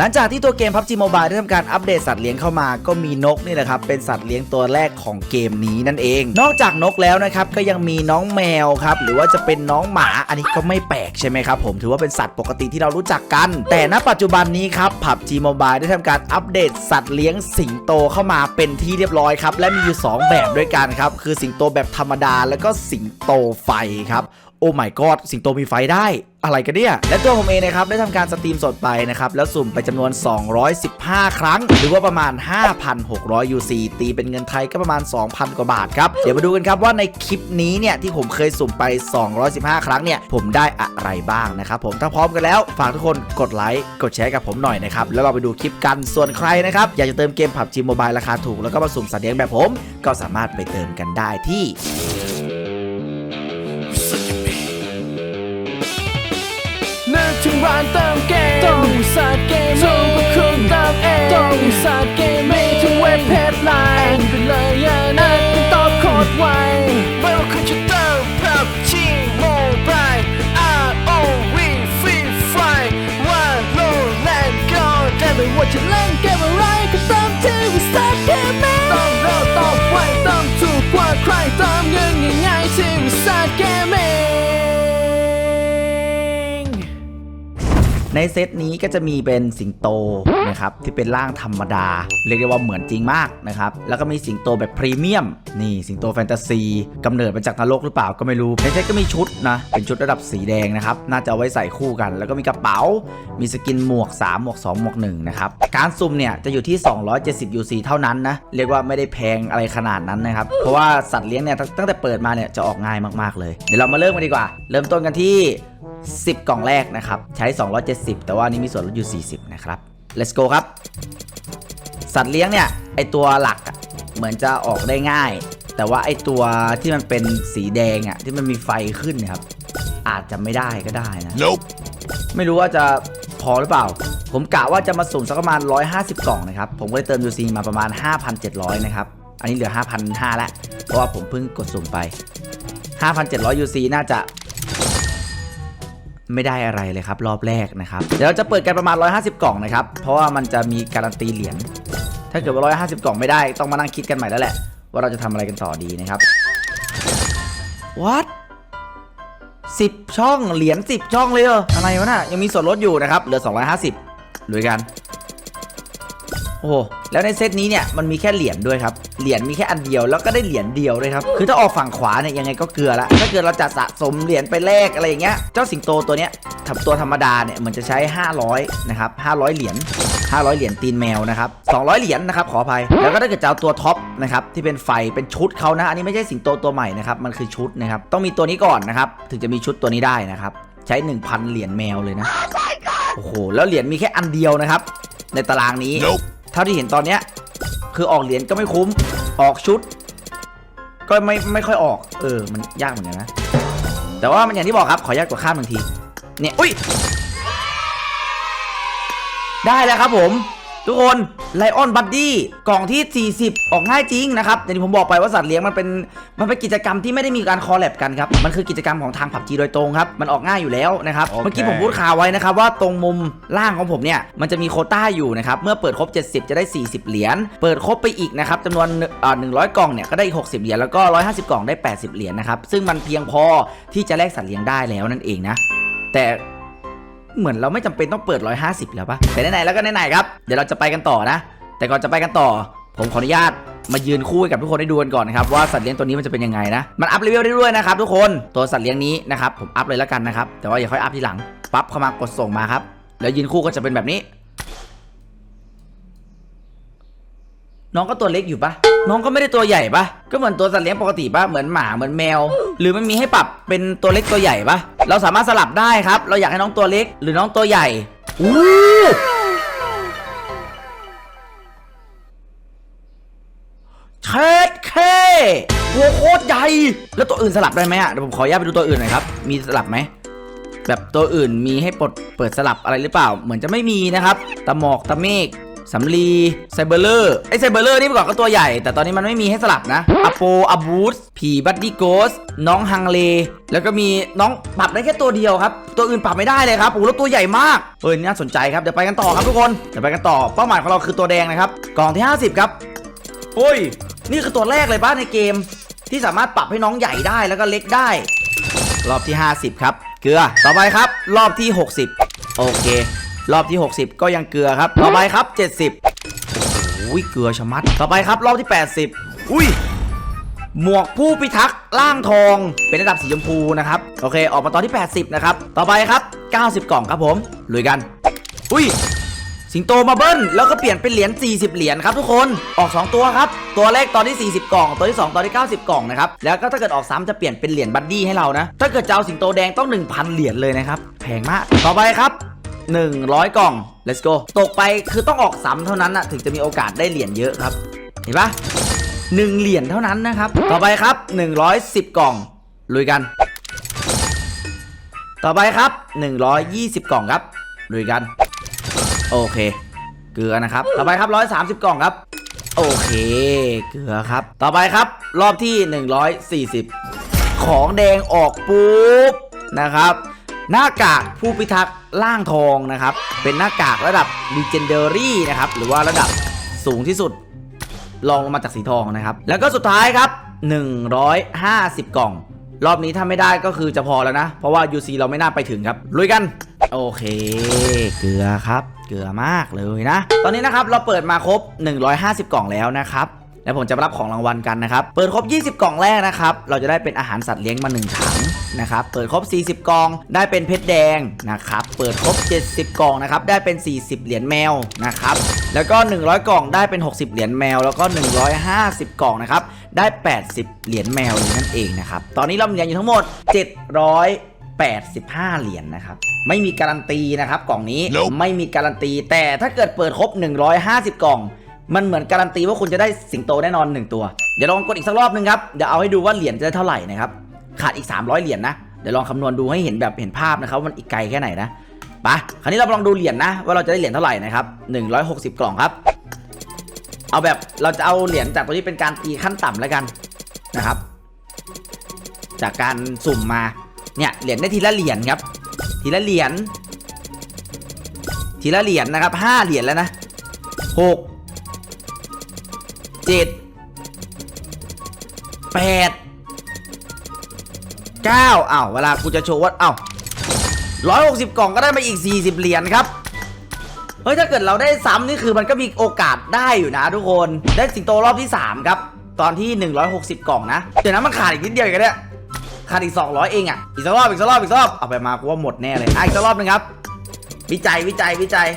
หลังจากที่ตัวเกม PUBG Mobile ได้ทำการอัปเดตสัตว์เลี้ยงเข้ามา ก็มีนกนี่แหละครับเป็นสัตว์เลี้ยงตัวแรกของเกมนี้นั่นเอง นอกจากนกแล้วนะครับก็ยังมีน้องแมวครับหรือว่าจะเป็นน้องหมาอันนี้ก็ไม่แปลกใช่ไหมครับผมถือว่าเป็นสัตว์ปกติที่เรารู้จักกัน แต่ณปัจจุบันนี้ครับ PUBG Mobile ได้ทำการอัปเดตสัตว์เลี้ยงสิงโตเข้ามาเป็นที่เรียบร้อยครับและมีอยู่สองแบบด้วยกันครับคือสิงโตแบบธรรมดาแล้วก็สิงโตไฟครับ โอ้ my god สิงโตมีไฟได้ อะไรกันเนี่ย และตัวผมเองนะครับ ได้ทำการสตรีมสดไปนะครับ แล้วสุ่มไปจำนวน 215 ครั้ง หรือว่าประมาณ 5,600 UC ตีเป็นเงินไทยก็ประมาณ 2,000 กว่าบาทครับ เดี๋ยวมาดูกันครับว่าในคลิปนี้เนี่ย ที่ผมเคยสุ่มไป 215 ครั้งเนี่ย ผมได้อะไรบ้างนะครับผมถ้าพร้อมกันแล้ว ฝากทุกคนกดไลค์กดแชร์กับผมหน่อยนะครับแล้วเราไปดูคลิปกันส่วนใครนะครับอยากจะเติมเกม PUBG Mobile ราคาถูกแล้วก็มาสุ่มสัตว์เลี้ยงแบบผม ก็สามารถไปเติมกันได้ที่ ร้านเติมเกมต้องสาเกมถูกกว่าคุณเติมเองต้องสาเกมมีทุกเว็บเพจไลน์ไปเลยอย่านัดตอบโคดไวไม่ว่าคุณจะ ในเซตนี้ก็จะมีเป็นสิงโตนะครับที่เป็นร่างธรรมดา เรียกได้ว่าเหมือนจริงมากนะครับ แล้วก็มีสิงโตแบบพรีเมียม นี่สิงโตแฟนตาซีกำเนิดมาจากนรกหรือเปล่าก็ไม่รู้ ในเซตก็มีชุดนะ เป็นชุดระดับสีแดงนะครับ น่าจะเอาไว้ใส่คู่กัน แล้วก็มีกระเป๋า มีสกินหมวก 3 หมวก 2 หมวก 1 นะครับ การสุ่มเนี่ยจะอยู่ที่ 270 UC เท่านั้นนะ เรียกว่าไม่ได้แพงอะไรขนาดนั้นนะครับ เพราะว่าสัตว์เลี้ยงเนี่ยตั้งตั้งแต่เปิดมาเนี่ยจะออกง่ายมากๆเลย เดี๋ยวเรามาเริ่มกันดีกว่า เริ่มต้นกันที่ 10 กล่องแรกนะครับ ใช้ 270 แต่ว่านี่มีส่วนลดอยู่ 40 นะครับ let's go ครับ สัตว์เลี้ยงเนี่ย ไอตัวหลักอะเหมือนจะออกได้ง่าย แต่ว่าไอตัวที่มันเป็นสีแดงอะที่มันมีไฟขึ้นเนยครับ อาจจะไม่ได้ก็ได้นะ Nope. ไม่รู้ว่าจะพอหรือเปล่า ผมกะว่าจะมาสุ่มสักประมาณ 150 กล่องนะครับ ผมก็เลยเติม UC มาประมาณ 5,700 นะครับ อันนี้เหลือ 5,500แล้ว เพราะว่าผมเพิ่งกดสุ่มไป 5,700 UC น่าจะ ไม่ได้อะไรเลยครับรอบแรกนะครับ เดี๋ยวเราจะเปิดกันประมาณ 150 กล่องนะครับ เพราะว่ามันจะมีการันตีเหรียญ ถ้าเกิดว่า 150 กล่องไม่ได้ต้องมานั่งคิดกันใหม่แล้วแหละ ว่าเราจะทำอะไรกันต่อดีนะครับ what 10ช่องเหรียญ10ช่องเลยเหรออะไรวะน่ะยังมีส่วนลดอยู่นะครับเหลือ 250ลุยกัน โอ้โหแล้วในเซตนี้เนี่ยมันมีแค่เหรียญด้วยครับ เหรียญมีแค่อันเดียวแล้วก็ได้เหรียญเดียวด้วยครับ คือถ้าออกฝั่งขวาเนี่ยยังไงก็เกลือละ ถ้าเกิดเราจะสะสมเหรียญไปแลกอะไรอย่างเงี้ย เจ้าสิงโตตัวเนี้ยถับตัวธรรมดาเนี่ยมันจะใช้ 500 นะครับ 500 เหรียญ 500 เหรียญตีนแมวนะครับ 200 เหรียญนะครับขออภัย แล้วก็ถ้าเกิดจะเอาตัวท็อปนะครับที่เป็นไฟเป็นชุดเขานะ อันนี้ไม่ใช่สิงโตตัวใหม่นะครับ มันคือชุดนะครับ ต้องมีตัวนี้ก่อนนะครับถึงจะมีชุดตัวนี้ได้นะครับ ใช้ 1,000 เหรียญแมวเลยนะ โอ้โห แล้วเหรียญมีแค่อันเดียวนะครับ ในตารางนี้ Nope. เท่าที่เห็นตอนเนี้ยคือออกเหรียญก็ไม่คุ้มออกชุด ก็ไม่ไม่ค่อยออก เออ มันยากเหมือนกันนะ แต่ว่ามันอย่างที่บอกครับขอยากกว่าข้ามบางที เนี่ย อุ้ย ได้แล้วครับผม ทุกคนไลออนบัดดี้กล่องที่ 40 ออกง่ายจริงนะครับอย่างที่ผมบอกไปว่าสัตว์เลี้ยงมันเป็นมันเป็นกิจกรรมที่ไม่ได้มีการคอลแลบกันครับมันคือกิจกรรมของทางผับจีโดยตรงครับมันออกง่ายอยู่แล้วนะครับโอเคเมื่อกี้ผมพูดข่าวไว้นะครับว่าตรงมุมล่างของผมเนี่ยมันจะมีโควต้าอยู่นะครับเมื่อเปิดครบ 70 จะได้ 40 เหรียญเปิดครบไปอีกนะครับจำนวนเอ่อ100กล่องเนี่ยก็ได้อีก60 เหรียญแล้วก็ 150 กล่องได้ 80 เหรียญนะครับซึ่งมันเพียงพอที่จะแลกสัตว์เลี้ยงได้แล้วนั่นเองนะแต่ เหมือนเราไม่จำเป็นต้องเปิด 150 แล้วปะแต่ไหนๆแล้วก็ไหนๆครับ เดี๋ยวเราจะไปกันต่อนะ แต่ก่อนจะไปกันต่อ ผมขออนุญาตมายืนคู่กับทุกคนได้ดูกันก่อนนะครับว่าสัตว์เลี้ยงตัวนี้มันจะเป็นยังไงนะ มันอัพเลเวลได้ด้วยนะครับทุกคนตัวสัตว์เลี้ยงนี้นะครับผมอัพเลยแล้วกันนะครับแต่ว่าอย่าค่อยอัพทีหลังปั๊บเข้ามากดส่งมาครับแล้วยืนคู่ก็จะเป็นแบบนี้ น้องก็ตัวเล็กอยู่ปะน้องก็ไม่ได้ตัวใหญ่ปะก็เหมือนตัวสัตว์เลี้ยงปกติปะเหมือนหมาเหมือนแมว หรือมันมีให้ปรับเป็นตัวเล็กตัวใหญ่ปะเราสามารถสลับได้ครับ เราอยากให้น้องตัวเล็ก หรือน้องตัวใหญ่อู้เช็ดเคหัวโคตรใหญ่ แล้วตัวอื่นสลับได้ไหมอะเดี๋ยวผมขออนุญาตไปดูตัวอื่นหน่อยครับ มีสลับไหมแบบตัวอื่นมีให้ปลดเปิดสลับอะไรหรือเปล่า เหมือนจะไม่มีนะครับตะหมอกตะเมฆ สำลีไซเบอร์เลอร์ไอไซเบอร์เลอร์นี่เมื่อก่อนก็ตัวใหญ่ แต่ตอนนี้มันไม่มีให้สลับนะอโปอบูสผีบัดดี้โกสน้องฮังเล แล้วก็มีน้องปรับได้แค่ตัวเดียวครับ ตัวอื่นปรับไม่ได้เลยครับโอ้โหแล้วตัวใหญ่มากเออน่าสนใจครับเดี๋ยวไปกันต่อครับทุกคนเดี๋ยวไปกันต่อเป้าหมายของเราคือตัวแดงนะครับกล่องที่ 50 ครับโอ้ย นี่คือตัวแรกเลยป้าในเกม ที่สามารถปรับให้น้องใหญ่ได้แล้วก็เล็กได้ รอบที่ 50 ครับเกลือต่อไปครับ รอบที่ 60 โอเค รอบที่ 60 ก็ยังเกลือครับ ต่อไปครับ 70โอ้โหเกลือชะมัด ต่อไปครับรอบที่ 80 อุ้ยหมวกผู้พิทักษ์ล่างทอง เป็นระดับสีชมพูนะครับโอเค ออกมาตอนที่ 80 นะครับ ต่อไปครับ 90 กล่องครับผมลุยกัน อุ้ยสิงโตมาเบิ้ลแล้วก็เปลี่ยนเป็นเหรียญ 40 เหรียญครับทุกคน ออก 2 ตัวครับ ตัวแรกตอนที่ 40 กล่อง ตัวที่ 2 ตอนที่ 90 กล่องนะครับ แล้วก็ถ้าเกิดออกซ้ำจะเปลี่ยนเป็นเหรียญบัดดี้ให้เรานะ ถ้าเกิดจะเอาสิงโตแดงต้อง 1,000 เหรียญเลยนะครับ แพงมาก ต่อไปครับ 100 กล่อง let's go ตกไปคือต้องออกซ้ำเท่านั้นนะถึงจะมีโอกาสได้เหรียญเยอะครับ เห็นปะหนึ่งเหรียญเท่านั้นนะครับ ต่อไปครับ 110 กล่อง ลุยกัน ต่อไปครับ 120 กล่องครับ ลุยกัน โอเค เกลือนะครับ ต่อไปครับ 130 กล่องครับ โอเค เกลือครับ ต่อไปครับ รอบที่ 140 ของแดงออกปุ๊บนะครับ หน้ากากผู้พิทักษ์ล่างทองนะครับ เป็นหน้ากากระดับ Legendary นะครับ หรือว่าระดับสูงที่สุดลองลงมาจากสีทองนะครับ แล้วก็สุดท้ายครับ 150 กล่อง รอบนี้ถ้าไม่ได้ก็คือจะพอแล้วนะ เพราะว่า UC เราไม่น่าไปถึงครับลุยกัน โอเค เกลือครับ เกลือมากเลยนะ ตอนนี้นะครับเราเปิดมาครบ 150 กล่องแล้วนะครับ แล้วผมจะมารับของรางวัลกันนะครับ เปิดครบ 20 กล่องแรกนะครับ เราจะได้เป็นอาหารสัตว์เลี้ยงมา1ถังนะครับ เปิดครบ 40 กล่อง ได้เป็นเพชรแดงนะครับ เปิดครบ 70 กล่องนะครับ ได้เป็น 40 เหรียญแมวนะครับ แล้วก็ 100 กล่องได้เป็น 60 เหรียญแมว แล้วก็ 150 กล่องนะครับ ได้ 80 เหรียญแมวเลยนั่นเองนะครับ ตอนนี้เรามีเหรียญอยู่ทั้งหมด785 เหรียญนะครับ ไม่มีการันตีนะครับ กล่องนี้ Nope ไม่มีการันตี แต่ถ้าเกิดเปิดครบ 150 กล่อง มันเหมือนการันตีว่าคุณจะได้สิงโตแน่นอน 1 ตัว เดี๋ยวลองกดอีกสักรอบนึงครับ เดี๋ยวเอาให้ดูว่าเหรียญจะได้เท่าไหร่นะครับ ขาดอีก 300 เหรียญนะเดี๋ยวลองคำนวณดูให้เห็นแบบเห็นภาพนะครับว่ามันอีกไกลแค่ไหนนะปะคราวนี้เราลองดูเหรียญนะ ว่าเราจะได้เหรียญเท่าไหร่นะครับ160 กล่องครับ เอาแบบเราจะเอาเหรียญจากตัวนี้เป็นการตีขั้นต่ำแล้วกันนะครับ จากการสุ่มมา เนี่ยเหรียญได้ทีละเหรียญครับ ทีละเหรียญ ทีละเหรียญนะครับห้าเหรียญแล้วนะหก เจ็ดแปดเก้าอ้าวเวลากูจะโชว์ว่าอ้าวร้อยหกสิบกล่องก็ได้มาอีกสี่สิบเหรียญครับเฮ้ยถ้าเกิดเราได้ซ้ำนี่คือมันก็มีโอกาสได้อยู่นะทุกคนได้สิงโตรอบที่ 3 ครับ ตอนที่ 160 กล่องนะเดี๋ยวนะมันขาดอีกนิดเดียวเองอะเนี่ยขาดอีก 200 เองอะอีกสักรอบอีกสักรอบอีกสักรอบเอาไปมากูว่าหมดแน่เลยอะอีกสักรอบหนึงครับ วิจัยวิจัยวิจัย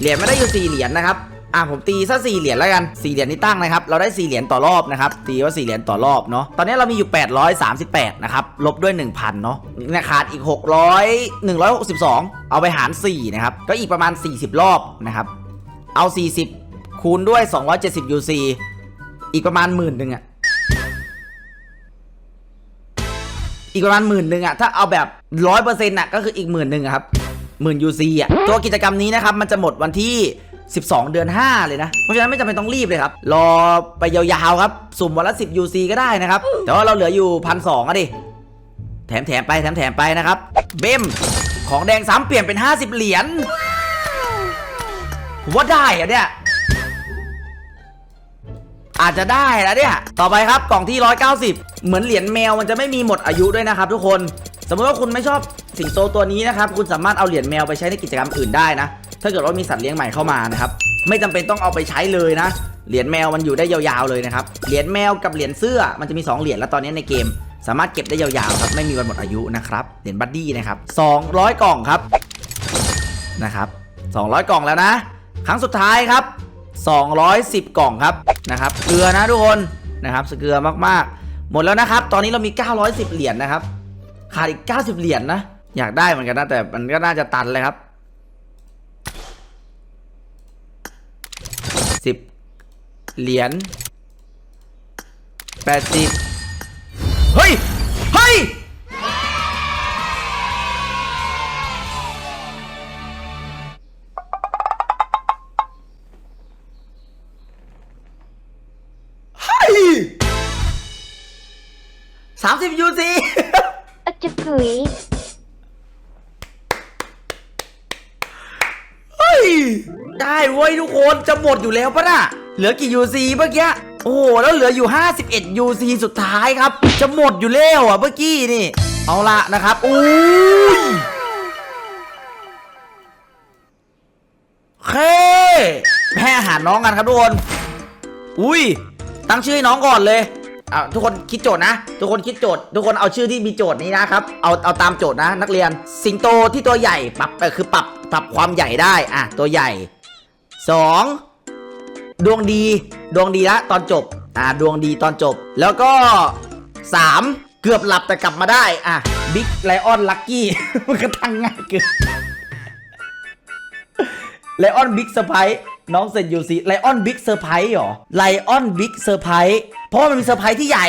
เหรียญไม่ได้อยู่4เหรียญนะครับ อะผมตีซะ4เหรียญแล้วกัน4เหรียญนี่ตั้งนะครับ เราได้4เหรียญต่อรอบนะครับ ตีว่า4เหรียญต่อรอบเนาะ ตอนนี้เรามีอยู่ 838 นะครับ ลบด้วย 1,000 เนาะเนี่ยขาดอีก 600 162 เอาไปหาร 4 นะครับ ก็อีกประมาณ 40 รอบนะครับ เอา 40 คูณด้วย 270 UC อีกประมาณหมื่นหนึ่งอะอีกประมาณหมื่นหนึ่งอะถ้าเอาแบบร้อยเปอร์เซ็นต์อะก็คืออีกหมื่นหนึ่งอะครับหมื่นยูซีอะตัวกิจกรรมนี้นะครับ มันจะหมดวันที่ 12 เดือน 5 เลยนะ เพราะฉะนั้นไม่จำเป็นต้องรีบเลยครับ รอไปยาวๆครับ สุ่มวันละ 10 UC ก็ได้นะครับ แต่ว่าเราเหลืออยู่พันสองอะดิ แถมแถมๆไปแถมแถมๆไปนะครับ เบมของแดงซ้ำเปลี่ยนเป็น 50 เหรียญผมว่าได้อะเนี่ย อาจจะได้แล้วเนี่ย ต่อไปครับกล่องที่ 190 เหมือนเหรียญแมวมันจะไม่มีหมดอายุด้วยนะครับทุกคน สมมติว่าคุณไม่ชอบสิงโตตัวนี้นะครับ คุณสามารถเอาเหรียญแมวไปใช้ในกิจกรรมอื่นได้นะ ถ้าเกิดว่ามีสัตว์เลี้ยงใหม่เข้ามานะครับไม่จำเป็นต้องเอาไปใช้เลยนะเหรียญแมวมันอยู่ได้ยาวๆเลยนะครับเหรียญแมวกับเหรียญเสื้อมันจะมี 2 เหรียญแล้วตอนนี้ในเกม สามารถเก็บได้ยาวๆครับไม่มีวันหมดอายุนะครับเหรียญบัดดี้นะครับ200 กล่องครับนะครับ200 กล่องแล้วนะ ครั้งสุดท้ายครับ 210 กล่องครับนะครับเกลือนะทุกคนนะครับเกลือมากๆ หมดแล้วนะครับ ตอนนี้เรามี 910 เหรียญนะครับขาดอีก 90 เหรียญนะอยากได้เหมือนกันนะแต่มันก็น่าจะตันเลยครับ สิบเหรียญแปดสิบเฮ้ย เฮ้ย เฮ้ยสามสิบยูซี อาจจะเกย ได้เว้ยทุกคนจะหมดอยู่แล้วปะน่ะเหลือกี่ UC เมื่อกี้โอ้โหแล้วเหลืออยู่ 51 UC สุดท้ายครับ จะหมดอยู่แล้วอะเมื่อกี้นี่ เอาละนะครับอุ้ยเคแพ้อาหารน้องกันครับทุกคนอุ้ยตั้งชื่อให้น้องก่อนเลยเอาทุกคนคิดโจทย์นะ ทุกคนคิดโจทย์ ทุกคนเอาชื่อที่มีโจทย์นี้นะครับ เอาเอาตามโจทย์นะ นักเรียน สิงโตที่ตัวใหญ่ปรับคือปรับปรับความใหญ่ได้อะตัวใหญ่ สองดวงดี ดวงดีละตอนจบ อะดวงดีตอนจบ แล้วก็สามเกือบหลับแต่กลับมาได้ อะบิ๊กไลออนลักกี้ มันก็ตั้งง่ายเกินไลออนบิ๊กเซอร์ไพรส์น้องเซนยูซีไลออนบิ๊กเซอร์ไพรส์เหรอไลออนบิ๊กเซอร์ไพรส์เพราะว่ามันมีเซอร์ไพรส์ที่ใหญ่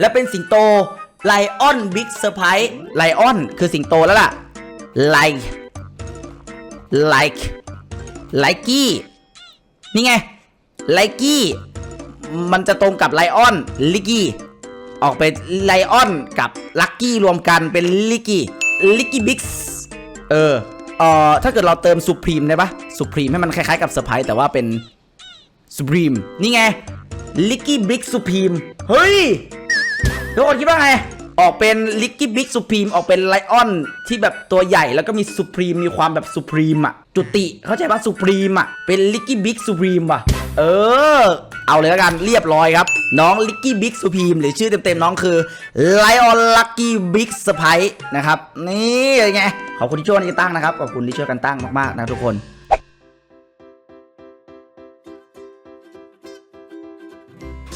และเป็นสิงโตไลออนบิ๊กเซอร์ไพรส์ไลออนคือสิงโตแล้วล่ะไลไลค์ไลกี้ นี่ไงไลกี้มันจะตรงกับไลออนลิกกี้ออกเป็นไลออนกับลักกี้รวมกันเป็นลิกกี้ลิกกี้บิ๊กเออเอ่อถ้าเกิดเราเติมสุพรีมได้ปะสุพรีมให้มันคล้ายๆกับเซอร์ไพรส์แต่ว่าเป็นสุพรีมนี่ไงลิกกี้บิ๊กสุพรีมเฮ้ยทุกคนคิดว่าไง ออกเป็นลิกกี้บิ๊กสุพรีมออกเป็นไลออนที่แบบตัวใหญ่แล้วก็มีสุพรีมมีความแบบสุพรีมอะจุติเข้าใจป่ะสุพรีมอะเป็นลิกกี้บิ๊กสุพรีมว่ะเออ เอาเลยแล้วกันเรียบร้อยครับ น้องลิกกี้บิ๊กสุพรีมหรือชื่อเต็มๆน้องคือไลออนลักกี้บิ๊กสไปนะครับ นี่ไง ขอบคุณที่ช่วยกันตั้งนะครับ ขอบคุณที่ช่วยกันตั้งมากๆนะทุกคน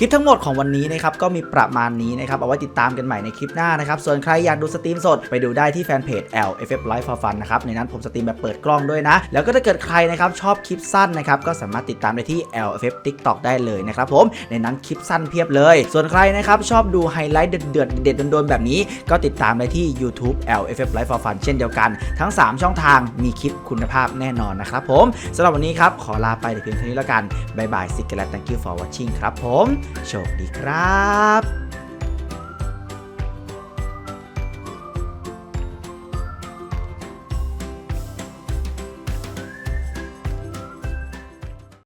คลิปทั้งหมดของวันนี้นะครับก็มีประมาณนี้นะครับเอาไว้ติดตามกันใหม่ในคลิปหน้านะครับส่วนใครอยากดูสตรีมสดไปดูได้ที่แฟนเพจ LFF Live for Fun นะครับในนั้นผมสตรีมแบบเปิดกล้องด้วยนะ แล้วก็ถ้าเกิดใครนะครับชอบคลิปสั้นนะครับก็สามารถติดตามได้ที่ LFF TikTok ได้เลยนะครับผมในนั้นคลิปสั้นเพียบเลย ส่วนใครนะครับชอบดูไฮไลท์เดือดๆเด็ดๆโดนๆแบบนี้ ก็ติดตามได้ที่ YouTube LFF Live for Fun เช่นเดียวกัน ทั้ง 3 ช่องทางมีคลิปคุณภาพแน่นอนนะครับผมสำหรับวันนี้ครับขอลาไปแต่เพียงเท่านี้แล้วกันบายบายสิกและ thank you for watching ครับผมโชคดีครับ